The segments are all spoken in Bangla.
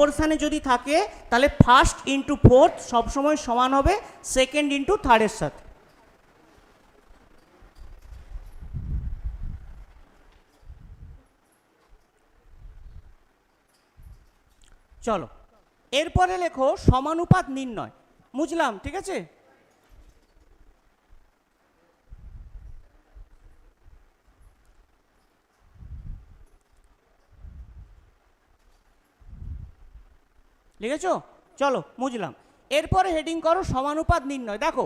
প্রপোর্শনে যদি থাকে, তাহলে ফার্স্ট ইন্টু ফোর্থ সবসময় সমান হবে সেকেন্ড ইন্টু থার্ডের সাথে। চলো। এরপরে লেখো, সমানুপাত নির্ণয়। বুঝলাম, ঠিক আছে? লিখেছো? চলো, বুঝলাম। এরপরে হেডিং করো সমানুপাত নির্ণয়। দেখো,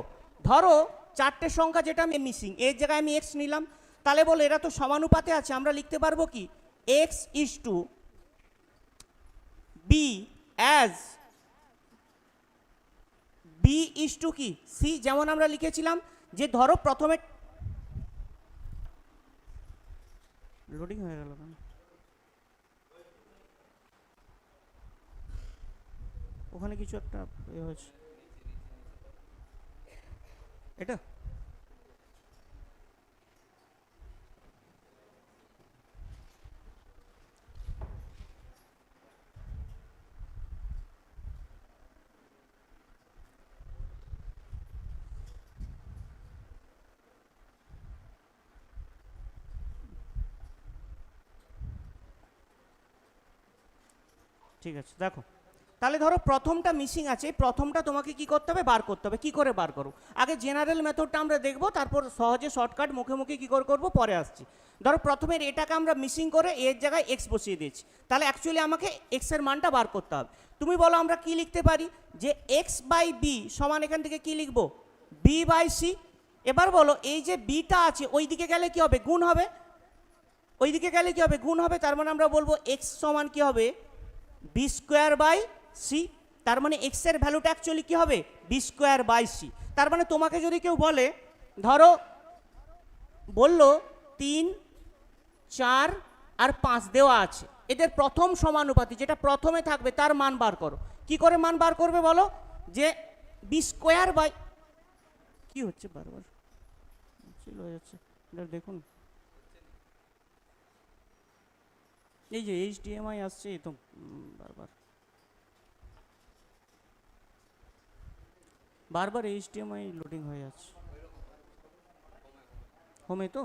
ধরো চারটে সংখ্যা যেটা আমি মিসিং এর জায়গায় আমি এক্স নিলাম। তাহলে বলো, এরা তো সমানুপাতে আছে, আমরা লিখতে পারব কি? X is to B as B is to কি? সি যেমন আমরা লিখেছিলাম, যে ধরো প্রথমে লোডিং হয়ে গেল কেন? ওখানে কিছু একটা এ হয়েছে। এটা? ঠিক আছে দেখো। তাহলে ধরো প্রথমটা মিসিং আছে প্রথমটা তোমাকে কি করতে হবে? বার করতে হবে। কি করে বার করো আগে জেনারেল মেথডটা আমরা দেখব, তারপর সহজে শর্টকাট মুখে মুখে কি করে করব? পরে আসছি। ধরো প্রথমের এটাকে আমরা মিসিং করে এর জায়গায় এক্স বসিয়ে দিয়েছি। তাহলে অ্যাকচুয়ালি আমাকে এক্সের মানটা বার করতে হবে। তুমি বলো আমরা কি লিখতে পারি? যে এক্স বাই বি সমান এখান থেকে কি লিখব? বি বাই সি এবার বলো, এই যে বিটা আছে ওই দিকে গেলে কি হবে? গুণ হবে। ওই দিকে গেলে কি হবে? গুণ হবে। তার মানে আমরা বলব এক্স সমান কি হবে? বি স্কোয়ার বাই সি তার মানে এক্সের ভ্যালুটা অ্যাকচুয়ালি কী হবে? বি স্কোয়ার বাই সি তার মানে তোমাকে যদি কেউ বলে, ধরো, বলল তিন, চার আর পাঁচ দেওয়া আছে। এদের প্রথম সমানুপাতি, যেটা প্রথমে থাকবে, তার মান বার করো। কি করে মান বার করবে বলো? যে বি স্কোয়ার বাই কি হচ্ছে বারবার? হয়ে যাচ্ছে। এটা দেখুন। এই যে এইচডিএমআই আসছে তো বারবার। বারবার এইচডিএমআই লোডিং হয়ে যাচ্ছে হোমে তো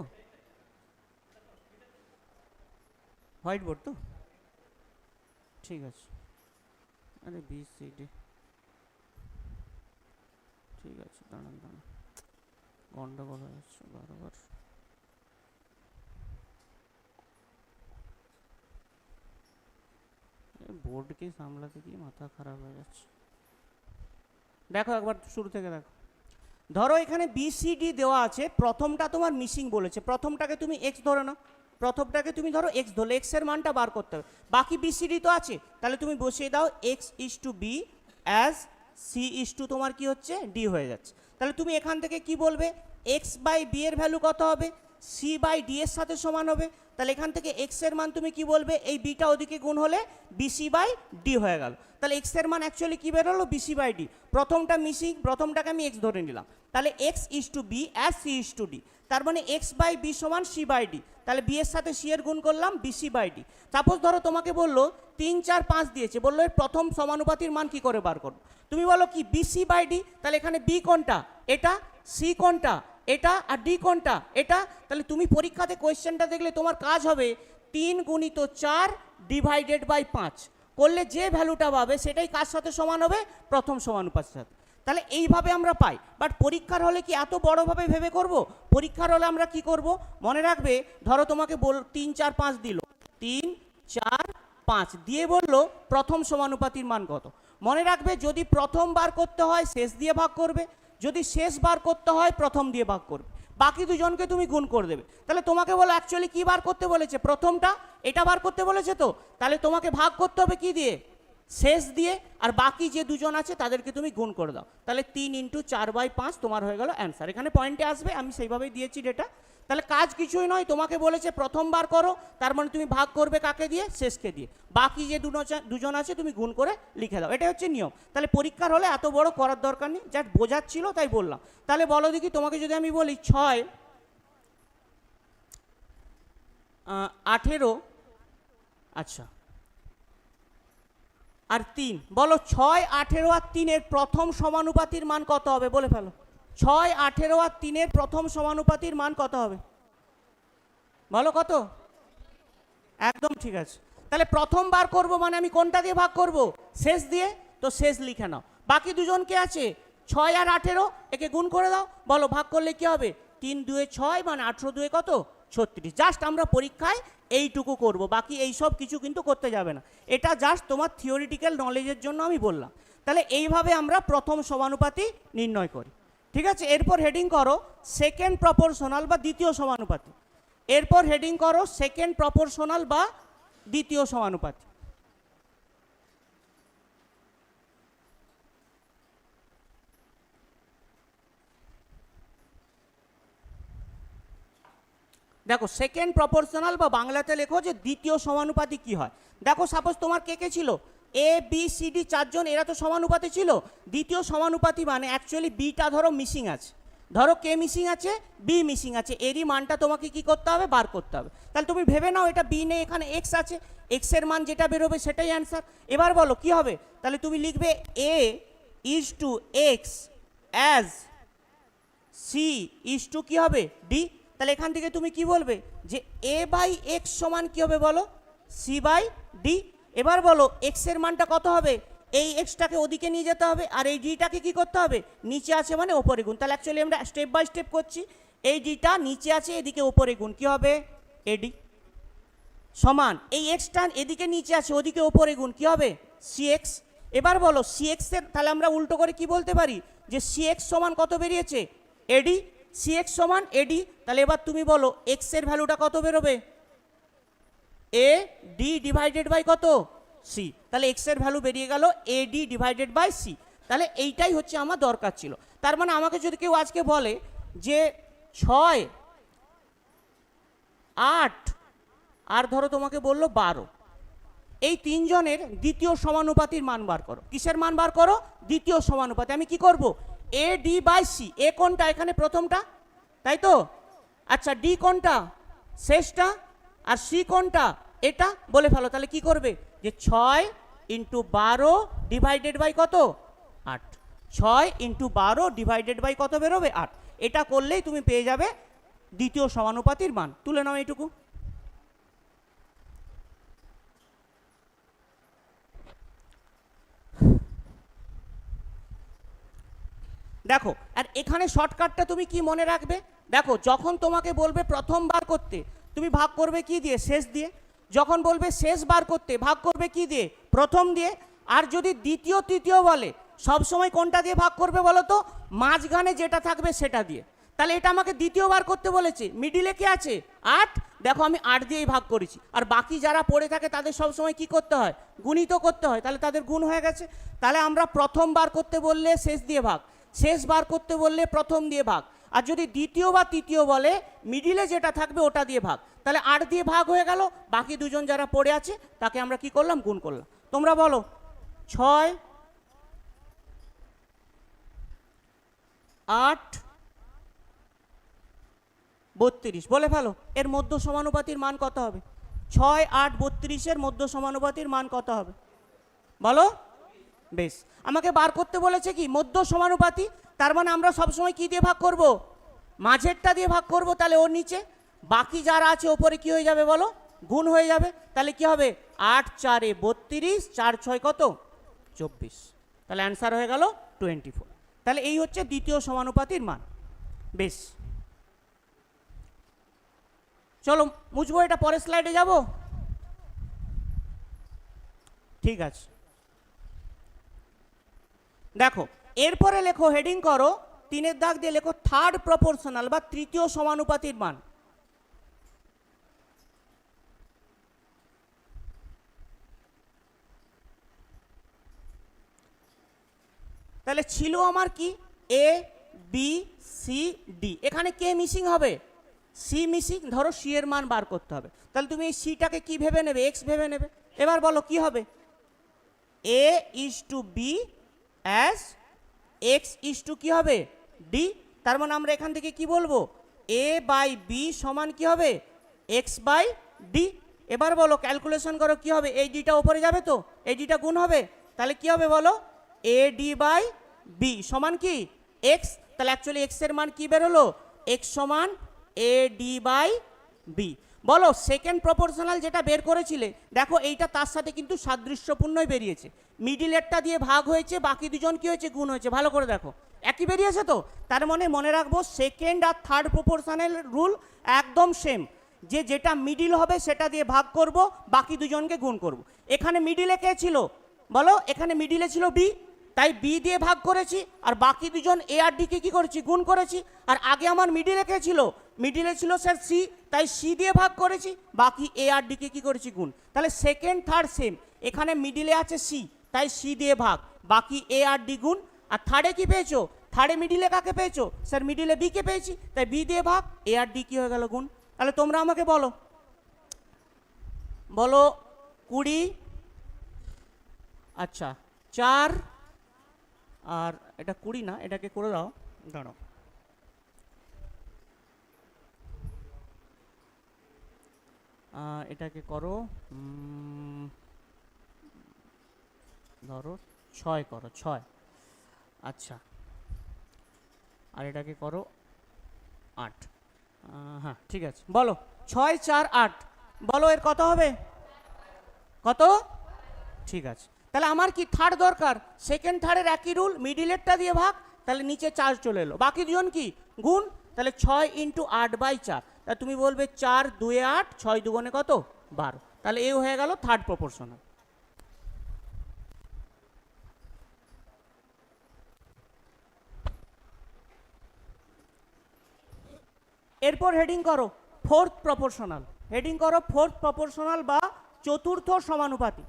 হোয়াইট বোর্ড তো ঠিক আছে আরে বি সি ডি ঠিক আছে দাঁড়ান দাঁড়ান গন্ডগোল হয়ে যাচ্ছে বারবার বোর্ডকে সামলাতে গিয়ে মাথা খারাপ হয়ে যাচ্ছে দেখো একবার শুরু থেকে দেখো। ধরো এখানে বিসিডি দেওয়া আছে, প্রথমটা তোমার মিসিং বলেছে। প্রথমটাকে তুমি এক্স ধরে নাও। প্রথমটাকে তুমি ধরো এক্স ধরলে এক্সের মানটা বার করতে হবে। বাকি বিসিডি তো আছে, তাহলে তুমি বসিয়ে দাও x is to b as c is to তোমার কি হচ্ছে? ডি হয়ে যাচ্ছে। তাহলে তুমি এখান থেকে কি বলবে? এক্স বাই বি এর ভ্যালু কত হবে? সি বাই ডি এর সাথে সমান হবে। তাহলে এখান থেকে এক্সের মান তুমি কি বলবে? এই বিটা ওদিকে গুণ হলে বিসি বাই ডি হয়ে গেল। তাহলে এক্সের মান অ্যাকচুয়ালি কি বেরোলো বিসি বাই ডি প্রথমটা মিসিং প্রথমটাকে আমি এক্স ধরে নিলাম। তাহলে x is to b as c is to d তার মানে এক্স বাই বি সমান সি বাই ডি তাহলে বি এর সাথে সি এর গুণ করলাম বিসি বাই ডি সাপোজ ধরো তোমাকে বলল, তিন, চার, পাঁচ দিয়েছে। বলল এর প্রথম সমানুপাতির মান কি করে বার করব? তুমি বলো কি বিসি বাই ডি তাহলে এখানে বি কোনটা? এটা সি কোনটা? এটা আর ডি কোনটা? এটা? তাহলে তুমি পরীক্ষাতে কোয়েশ্চেনটা দেখলে তোমার কাজ হবে তিন গুণিত চার ডিভাইডেড বাই পাঁচ। করলে যে ভ্যালুটা পাবে সেটাই কার সাথে সমান হবে? প্রথম সমানুপাতের সাথে। তাহলে এইভাবে আমরা পাই। বাট পরীক্ষার হলে কি এত বড়ভাবে ভেবে করব? পরীক্ষার হলে আমরা কি করব? মনে রাখবে, ধরো তোমাকে বল, তিন, চার, পাঁচ দিল। তিন, চার, পাঁচ দিয়ে বলল প্রথম সমানুপাতির মান কত? মনে রাখবে যদি প্রথম বার করতে হয়, শেষ দিয়ে ভাগ করবে। যদি শেষ বার করতে হয়, প্রথম দিয়ে ভাগ করবে। বাকি দুজনকে তুমি গুণ করে দেবে। তাহলে তোমাকে বলো অ্যাকচুয়ালি কী বার করতে বলেছে? প্রথমটা, এটা বার করতে বলেছে তো? তাহলে তোমাকে ভাগ করতে হবে কি দিয়ে? শেষ দিয়ে, আর বাকি যে দুজন আছে, তাদেরকে তুমি গুণ করে দাও। তাহলে তিন ইন্টু চার বাই পাঁচ তোমার হয়ে গেল অ্যান্সার এখানে পয়েন্টে আসবে, আমি সেইভাবেই দিয়েছি ডেটা তাহলে কাজ কিছুই নয়, তোমাকে বলেছে প্রথমবার করো, তার মানে তুমি ভাগ করবে কাকে দিয়ে? শেষকে দিয়ে। বাকি যে দুজন আছে- তুমি গুণ করে লিখে দাও। এটা হচ্ছে নিয়ম। তাহলে পরীক্ষার হলে এত বড় করার দরকার নেই জাস্ট বোঝাচ্ছিল তাই বললাম। তাহলে বলো দেখি, তোমাকে যদি আমি বলি ছয় আঠেরো আচ্ছা আর তিন, বলো ছয়, আঠেরো আর তিনের প্রথম সমানুপাতির মান কত হবে? বলে ফেলো। ছয়, আঠেরো আর তিনের প্রথম সমানুপাতির মান কত হবে? বলো কত? একদম ঠিক আছে। তাহলে প্রথমবার করব মানে আমি কোনটা দিয়ে ভাগ করব? শেষ দিয়ে? তো শেষ লিখে নাও। বাকি দুজন কে আছে? ছয় আর আঠেরো? একে গুণ করে দাও। বলো, ভাগ করলে কি হবে? তিন দুয়ে ছয় মানে আঠেরো দুয়ে কত? ছত্রিশ। জাস্ট আমরা পরীক্ষায় এইটুকু করব। বাকি এই সব কিছু কিন্তু করতে যাবে না। এটা জাস্ট তোমার থিওরিটিক্যাল নলেজের জন্য আমি বললাম। তাহলে এইভাবে আমরা প্রথম সমানুপাতি নির্ণয় করি। ঠিক আছে? এরপর হেডিং করো সেকেন্ড প্রপোর্শনাল বা দ্বিতীয় সমানুপাতি এরপর হেডিং করো সেকেন্ড প্রপোর্শনাল বা দ্বিতীয় সমানুপাতি দেখো সেকেন্ড প্রপোর্শনাল বা বাংলাতে লেখো যে দ্বিতীয় সমানুপাতি কি হয়? দেখো সাপোজ তোমার কে কে ছিল? এ বি সি ডি চারজন, এরা তো সমানুপাতি ছিল। দ্বিতীয় সমানুপাতি মানে অ্যাকচুয়ালি বিটা ধরো মিসিং আছে। ধরো কে মিসিং আছে বি মিসিং আছে। এরই মানটা তোমাকে কি করতে হবে? বার করতে হবে। তাহলে তুমি ভেবে নাও, এটা বি নেই, এখানে এক্স আছে। এক্সের মান যেটা বেরোবে সেটাই অ্যান্সার এবার বলো, কি হবে? তাহলে তুমি লিখবে a is to x as c is to কি হবে? ডি তাহলে এখান থেকে তুমি কি বলবে? যে এ বাই এক্স সমান কি হবে বলো? সি বাই ডি এবার বলো এক্সের মানটা কত হবে? এই এক্সটাকে ওদিকে নিয়ে যেতে হবে, আর এই ডিটাকে কি করতে হবে? নিচে আছে মানে ওপরে গুণ। তাহলে অ্যাকচুয়ালি আমরা স্টেপ বাই স্টেপ করছি। এই ডিটা নিচে আছে, এদিকে ওপরে গুণ। কি হবে? এডি সমান। এই এক্সটা এদিকে নিচে আছে, ওদিকে ওপরে গুণ। কি হবে? সি এক্স এবার বলো সি এর, তাহলে আমরা উল্টো করে কি বলতে পারি? যে সি এক্স সমান কত বেরিয়েছে? এডি সি এক্স সমান এডি তাহলে এবার তুমি বলো এক্সের ভ্যালুটা কত বেরোবে? এ ডি ডিভাইডেড বাই কত? সি তাহলে এক্সের ভ্যালু বেরিয়ে গেল a d divided by c তাহলে এইটাই হচ্ছে আমার দরকার ছিল। তার মানে আমাকে যদি কেউ আজকে বলে যে ছয়, আট, আর ধরো তোমাকে বলল বারো, এই তিনজনের দ্বিতীয় সমানুপাতির মান বার করো। কিসের মান বার করো? দ্বিতীয় সমানুপাতি। আমি কি করব? এ ডি বাই সি এ কোনটা? এখানে প্রথমটা। তাই তো? আচ্ছা ডি কোনটা? শেষটা? আর সি কোনটা? এটা বলে ফেলো, তাহলে কি করবে? যে ছয় ইন্টু বারো ডিভাইডেড বাই কত? আট। ছয় ইন্টু বারো ডিভাইডেড বাই কত বেরোবে? আট। এটা করলেই তুমি পেয়ে যাবে দ্বিতীয় সমানুপাতির মান। তুলে নাও এইটুকু। দেখো, আর এখানে শর্টকাটটা তুমি কি মনে রাখবে? দেখো, যখন তোমাকে বলবে প্রথম বার করতে তুমি ভাগ করবে কি দিয়ে? শেষ দিয়ে। যখন বলবে শেষ বার করতে, ভাগ করবে কি দিয়ে? প্রথম দিয়ে। আর যদি দ্বিতীয়, তৃতীয় বলে, সব সময় কোনটা দিয়ে ভাগ করবে বলো তো? মাঝখানে যেটা থাকবে সেটা দিয়ে। তাহলে এটা আমাকে দ্বিতীয়বার করতে বলেছে। মিডিলে কি আছে? আট। দেখো আমি আট দিয়েই ভাগ করেছি। আর বাকি যারা পড়ে থাকে, তাদের সব সময় কি করতে হয়? গুণিত করতে হয়। তাহলে তাদের গুণ হয়ে গেছে। তাহলে আমরা প্রথমবার করতে বললে শেষ দিয়ে ভাগ। শেষ বার করতে বললে প্রথম দিয়ে ভাগ। আর যদি দ্বিতীয় বা তৃতীয় বলে মিডিলে যেটা থাকবে ওটা দিয়ে ভাগ। তাহলে আট দিয়ে ভাগ হয়ে গেল, বাকি দুজন যারা পড়ে আছে, তাকে আমরা কি করলাম? গুণ করলাম। তোমরা বলো, ছয়, আট, বত্রিশ। বলে ফেলো, এর মধ্য সমানুপাতির মান কত হবে? ছয়, আট, বত্রিশের মধ্য সমানুপাতির মান কত হবে? বলো? বেশ। আমাকে বার করতে বলেছে কি, মধ্য সমানুপাতি তার মানে আমরা সবসময় কি দিয়ে ভাগ করব? মাঝেরটা দিয়ে ভাগ করব তাহলে ওর নিচে? বাকি যারা আছে, ওপরে কি হয়ে যাবে বলো? গুণ হয়ে যাবে। তাহলে কি হবে? আট, চারে বত্রিশ, চার, ছয় কত? চব্বিশ। তাহলে অ্যান্সার হয়ে গেল টোয়েন্টি ফোর তাহলে এই হচ্ছে দ্বিতীয় সমানুপাতির মান। বেশ। চলো, মুছবো এটা, পরের স্লাইডে যাব? ঠিক আছে। দেখো এরপরে লেখো হেডিং করো, তিনের দাগ দিয়ে লেখো থার্ড প্রপোর্শনাল বা তৃতীয় সমানুপাতির মান। তাহলে ছিল আমার কি? এ বি সি ডি এখানে কে মিসিং হবে। সি মিসিং ধরো সি এর মান বার করতে হবে। তাহলে তুমি এই সিটাকে কি ভেবে নেবে? এক্স ভেবে নেবে। এবার বলো কি হবে? A is to B as X is to কী হবে? ডি তার মানে আমরা এখান থেকে কি বলব? এ বাই বি সমান কি হবে? এক্স বাই ডি এবার বলো ক্যালকুলেশন করো, কি হবে? এই ডিটা ওপরে যাবে তো? এই ডিটা গুণ হবে? তাহলে কি হবে বলো? এ ডি বাই বি সমান কি? এক্স তাহলে অ্যাকচুয়ালি এক্সের মান কি বেরোলো এক্স সমান এ ডি বাই বি বলো সেকেন্ড প্রপোর্শনাল যেটা বের করেছিলে, দেখো এইটা তার সাথে কিন্তু সাদৃশ্যপূর্ণই বেরিয়েছে। মিডিলেরটা দিয়ে ভাগ হয়েছে, বাকি দুজন কি হয়েছে? গুণ হয়েছে। ভালো করে দেখো। একই বেরিয়েছে তো? তার মানে মনে রাখব সেকেন্ড আর থার্ড প্রপোর্শনাল রুল একদম সেম যে যেটা মিডিল হবে সেটা দিয়ে ভাগ করব, বাকি দুজনকে গুণ করব। এখানে মিডিলে কে ছিল? বলো, এখানে মিডিলে ছিল বি তাই বি দিয়ে ভাগ করেছি, আর বাকি দুজন এ আর ডিকে কি করেছি? গুণ করেছি। আর আগে আমার মিডিলে কে ছিল? মিডিলে ছিল স্যার সি তাই সি দিয়ে ভাগ করেছি, বাকি এ আর ডিকে কি করেছি? গুণ। তাহলে সেকেন্ড থার্ড সেম এখানে মিডিলে আছে সি তাই সি দিয়ে ভাগ। বাকি এ আর ডি গুণ। আর থার্ডে কি পেয়েছ? থার্ডে মিডিলে কাকে পেয়েছ? স্যার মিডিলে বি কে পেয়েছি, তাই বি দিয়ে ভাগ। এ আর ডি কি হয়ে গেল গুণ? তাহলে তোমরা আমাকে বলো। বলো কুড়ি আচ্ছা চার আর এটা কুড়ি না, এটাকে করে দাও, দাঁড়াও। এটাকে করো ধরো ছয় করো, ছয়। আচ্ছা। আর এটাকে করো আট। হ্যাঁ ঠিক আছে। বলো, ছয়, চার, আট। বলো এর কত হবে? কত? ঠিক আছে। তাহলে আমার কি থার্ড দরকার? সেকেন্ড থার্ডের একই রুল মিডিলেরটা দিয়ে ভাগ, তাহলে নিচে চার চলে এলো। বাকি দুজন কি? গুণ, তাহলে ছয় ইন্টু আট বাই চার। তা তুমি বলবে চার দুয়ে আট, ছয় দুগুণে কত? বারো। তাহলে এই হয়ে গেল থার্ড প্রপোর্শনাল এরপর হেডিং করো ফোর্থ প্রপোর্শনাল হেডিং করো ফোর্থ প্রপোর্শনাল বা চতুর্থ সমানুপাতি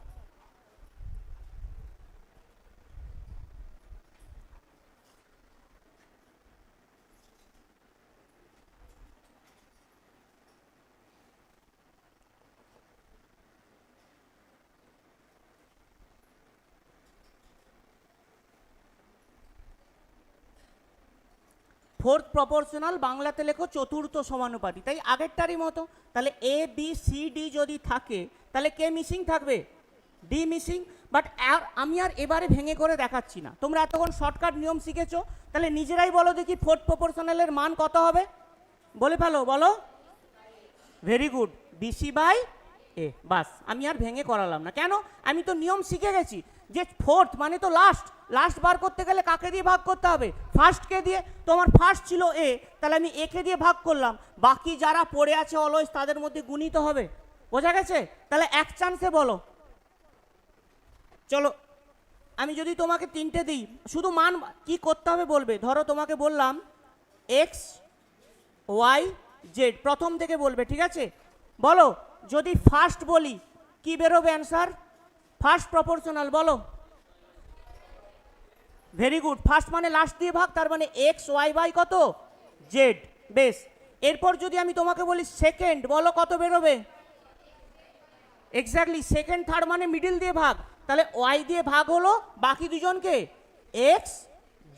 ফোর্থ প্রপোর্শনাল বাংলাতে লেখো চতুর্থ সমানুপাতি। তাই আগেরটারই মতো, তাহলে এ বি সি ডি যদি থাকে, তাহলে কে মিসিং থাকবে? ডি মিসিং বাট আমি আর এবারে ভেঙে করে দেখাচ্ছি না। তোমরা এতক্ষণ শর্টকাট নিয়ম শিখেছো, তাহলে নিজেরাই বলো দেখি ফোর্থ প্রপোর্শনালের মান কত হবে? বলে ফেলো, বলো। Very good B C by A বাস, আমি আর ভেঙে করালাম না। কেন? আমি তো নিয়ম শিখে গেছি যে ফোর্থ মানে তো লাস্ট লাস্ট বার করতে গেলে কাকে দিয়ে ভাগ করতে হবে? ফার্স্টকে দিয়ে। তোমার ফার্স্ট ছিল এ তাহলে আমি একে দিয়ে ভাগ করলাম। বাকি যারা পড়ে আছে অলওয়েজ তাদের মধ্যে গুণিত হবে। বোঝা গেছে? তাহলে এক চান্সে বলো। চলো, আমি যদি তোমাকে তিনটে দিই, শুধু মান কি করতে হবে বলবে? ধরো তোমাকে বললাম এক্স ওয়াই জেড প্রথম থেকে বলবে, ঠিক আছে? বলো, যদি ফার্স্ট বলি, কি বেরোবে অ্যান্সার ফার্স্ট প্রপোর্শনাল বলো। ভেরি গুড ফার্স্ট মানে লাস্ট দিয়ে ভাগ, তার মানে এক্স ওয়াই বাই কত? জেড বেশ। এরপর যদি আমি তোমাকে বলি সেকেন্ড বলো কত বেরোবে? এক্স্যাক্টলি সেকেন্ড থার্ড মানে মিডিল দিয়ে ভাগ। তাহলে ওয়াই দিয়ে ভাগ হলো বাকি দুজনকে? এক্স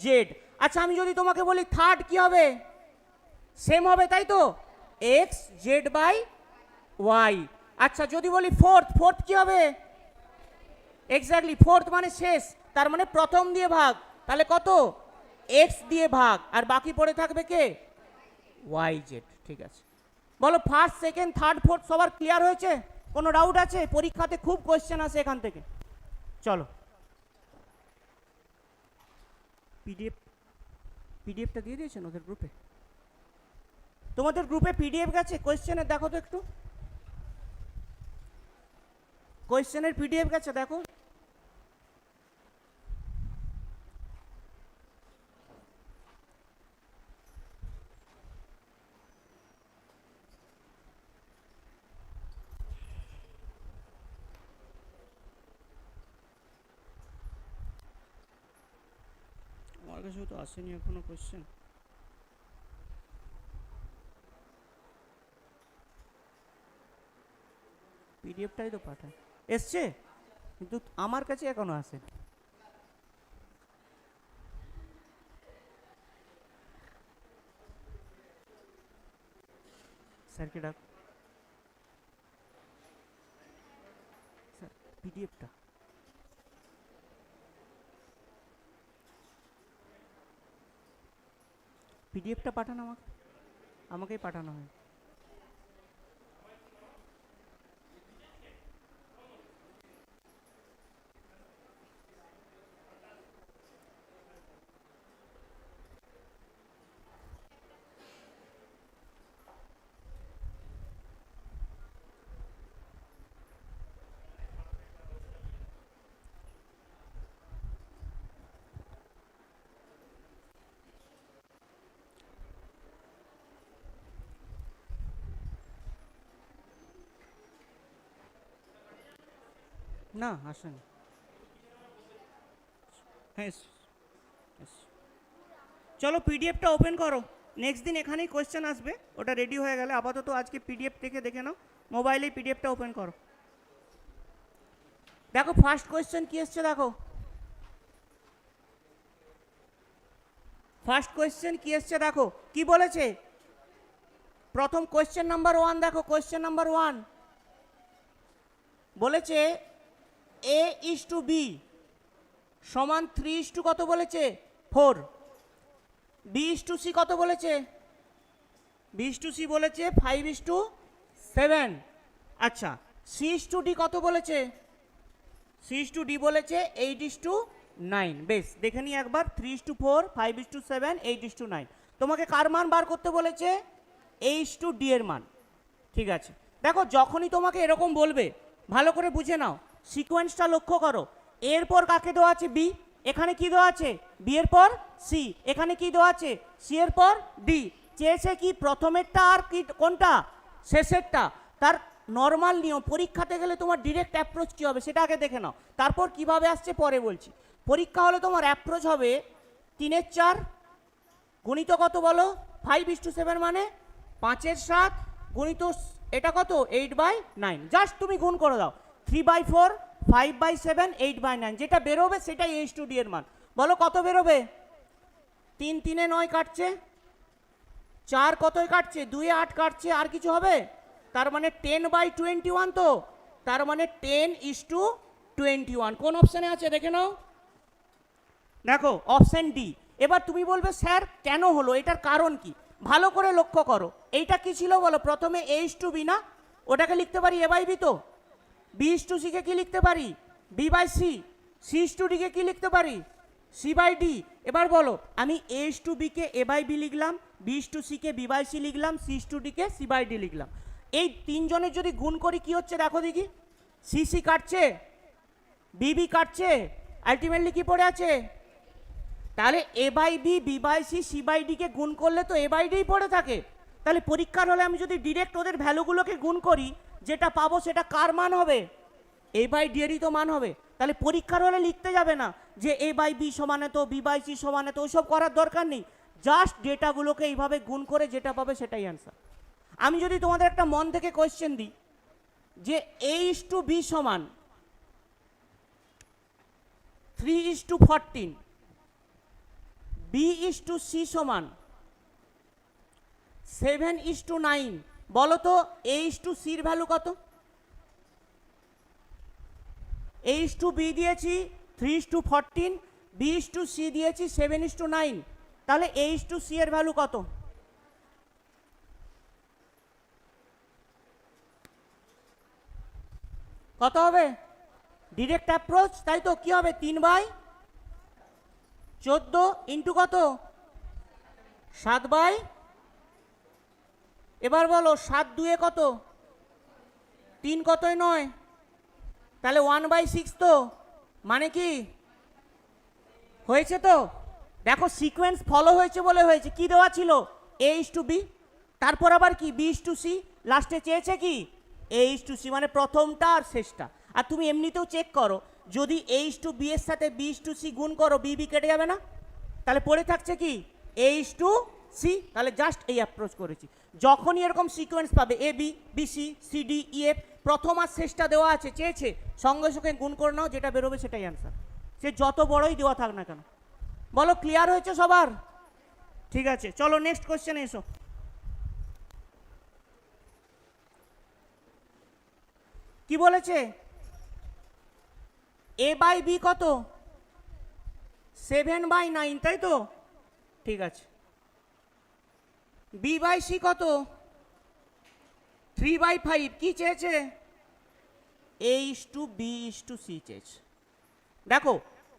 জেড আচ্ছা আমি যদি তোমাকে বলি থার্ড কি হবে? সেম হবে, তাই তো? এক্স জেড বাই ওয়াই আচ্ছা যদি বলি ফোর্থ ফোর্থ কি হবে? এক্স্যাক্টলি ফোর্থ মানে শেষ। তার মানে প্রথম দিয়ে ভাগ। তাহলে কত? এক্স দিয়ে ভাগ। আর বাকি পড়ে থাকবে কে? ওয়াই জেড ঠিক আছে। বলো ফার্স্ট সেকেন্ড থার্ড ফোর্থ সবার ক্লিয়ার হয়েছে? কোনো ডাউট আছে? পরীক্ষাতে খুব কোয়েশ্চেন আসে এখান থেকে। চলো। পিডিএফ পিডিএফটা দিয়ে দিয়েছেন ওদের গ্রুপে তোমাদের গ্রুপে পিডিএফ গেছে? কোয়েশ্চেনের দেখো তো একটু। কোয়েশ্চেনের পিডিএফ গেছে, দেখো আমার কাছে তো আসেনি এখনও কোয়েশ্চেন পিডিএফটাই তো পাঠায়। এসছে? কিন্তু আমার কাছে এখনও আসে স্যারকে ডাক। স্যার পিডিএফটা পিডিএফটা পাঠান আমাকে। আমাকেই পাঠানো হয়। না, আসেনি। হ্যাঁ। চলো পিডিএফটা ওপেন করো। নেক্সট দিন এখানেই কোয়েশ্চেন আসবে, ওটা রেডি হয়ে গেলে। আপাতত আজকে পিডিএফ থেকে দেখে নাও। মোবাইলেই পিডিএফটা ওপেন করো। দেখো ফার্স্ট কোয়েশ্চেন কী এসছে দেখো। ফার্স্ট কোয়েশ্চেন কী এসছে দেখো। কি বলেছে? প্রথম কোয়েশ্চেন নাম্বার ওয়ান দেখো কোয়েশ্চেন নাম্বার ওয়ান বলেছে এ ইস টু বি সমান থ্রি ইস টু কত বলেছে four B is to C কত বলেছে বি ইস টু সি বলেছে ফাইভ ইস টু সেভেন আচ্ছা সি ইস টু ডি কত বলেছে সি ইস টু ডি বলেছে এইট ইস টু নাইন বেশ দেখে নিই একবার three is to four five is to seven eight is to nine তোমাকে কার মান বার করতে বলেছে এইচ টু ডি এর মান ঠিক আছে দেখো যখনই তোমাকে এরকম বলবে ভালো করে বুঝে নাও সিকোয়েন্সটা লক্ষ্য করো। এরপর কাকে দেওয়া আছে? বি। এখানে কি দেওয়া আছে? বি এর পর সি। এখানে কি দেওয়া আছে? সি এর পর ডি। চেয়েছে কি প্রথমেরটা আর কি, কোনটা? শেষেরটা। তার নর্মাল নিয়ম, পরীক্ষাতে গেলে তোমার ডিরেক্ট অ্যাপ্রোচ কী হবে সেটা আগে দেখে নাও। তারপর কীভাবে আসছে পরে বলছি। পরীক্ষা হলে তোমার অ্যাপ্রোচ হবে তিনের চার, গুণিত কত বলো? ফাইভ ইস টু সেভেন মানে পাঁচের সাত, গুণিত এটা কত? এইট বাই নাইন জাস্ট তুমি গুণ করে দাও। Three by four five by seven eight by nine যেটা বেরোবে সেটাই এইচ টু ডি এর মান। বলো কত বেরোবে? তিন, তিনে নয় কাটছে। চার কতই কাটছে? দুয়ে আট কাটছে, আর কিছু হবে? তার মানে টেন বাই টোয়েন্টি ওয়ান তো। তার মানে ten is to twenty one কোন অপশানে আছে? দেখে নাও। দেখো অপশন ডি এবার তুমি বলবে, স্যার, কেন হলো? এটার কারণ কি? ভালো করে লক্ষ্য করো। এইটা কি ছিল বলো? প্রথমে এইচ টু বি না? ওটাকে লিখতে পারি এ বাই বি তো? বি টু সিকে কী লিখতে পারি? B by C C to decay কী লিখতে পারি? সি বাই ডি এবার বলো, আমি এইচ টু বিকে এ বাই বি লিখলাম বি টু সিকে বি বাই সি লিখলাম সি টু ডিকে সি বাই ডি লিখলাম। এই তিনজনের যদি গুণ করি, কি হচ্ছে দেখো দেখি। সি সি কাটছে, বিবি কাটছে, আলটিমেটলি কি পড়ে আছে? তাহলে A by B B by C C by decay গুণ করলে তো এ বাই ডিই পড়ে থাকে। তাহলে পরীক্ষার হলে আমি যদি ডিরেক্ট ওদের ভ্যালুগুলোকে গুণ করি যেটা পাবো সেটা কার মান হবে? এ বাই ডি তো মান হবে। তাহলে পরীক্ষার হলে লিখতে যাবে না যে এ বাই বি সমানে তো বি বাই সি সমানে তো, ওইসব করার দরকার নেই। জাস্ট ডেটাগুলোকে এইভাবে গুণ করে যেটা পাবে সেটাই অ্যান্সার আমি যদি তোমাদের একটা মন থেকে কোয়েশ্চেন দিই, যে এ ইস টু বি সমান three is to fourteen B is to C সমান সেভেন ইস টু নাইন বলো তো এ ইস টু সির ভ্যালু কত? এ ইস টু বি দিয়েছি three to fourteen B is to C দিয়েছি সেভেন ইস টু নাইন তাহলে এ ইস টু সি এর ভ্যালু কত? কত হবে? ডিরেক্ট অ্যাপ্রোচ তাই তো, কি হবে? তিন বাই চোদ্দ ইন্টু কত? সাত বাই এবার বলো, সাত দুয়ে কত? তিন কতই নয়? তাহলে ওয়ান বাই সিক্স তো মানে কি? হয়েছে তো? দেখো সিকোয়েন্স ফলো হয়েছে বলে হয়েছে। কি দেওয়া ছিল? এ ইস টু বি তারপর আবার কি? বি ইস টু সি লাস্টে চেয়েছে কি? এ ইস টু সি মানে প্রথমটা আর শেষটা। আর তুমি এমনিতেও চেক করো, যদি এ ইস টু বি এর সাথে বি ইস টু সি গুণ করো বি বি কেটে যাবে না? তাহলে পড়ে থাকছে কি? এ ইস টু সি তাহলে জাস্ট এই অ্যাপ্রোচ করেছি। যখনই এরকম সিকোয়েন্স পাবে A B B C C D E F প্রথম আর শেষটা দেওয়া আছে, চেয়েছে, সঙ্গে সঙ্গে গুণ করে নাও, যেটা বেরোবে সেটাই অ্যান্সার সে যত বড়ই দেওয়া থাক না কেন। বলো ক্লিয়ার হয়েছে সবার? ঠিক আছে, চলো নেক্সট কোশ্চেনে এসো। কি বলেছে? এ বাই বি কত? সেভেন বাই নাইন তাই তো? ঠিক আছে। বি বাই সি কত? থ্রি বাই ফাইভ কী চেয়েছে? A is to B is to C চেয়েছে। দেখো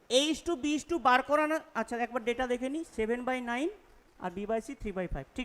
A is to B is to বার করানো আচ্ছা একবার ডেটা দেখে নিই seven by nine R B by C three by five, ঠিক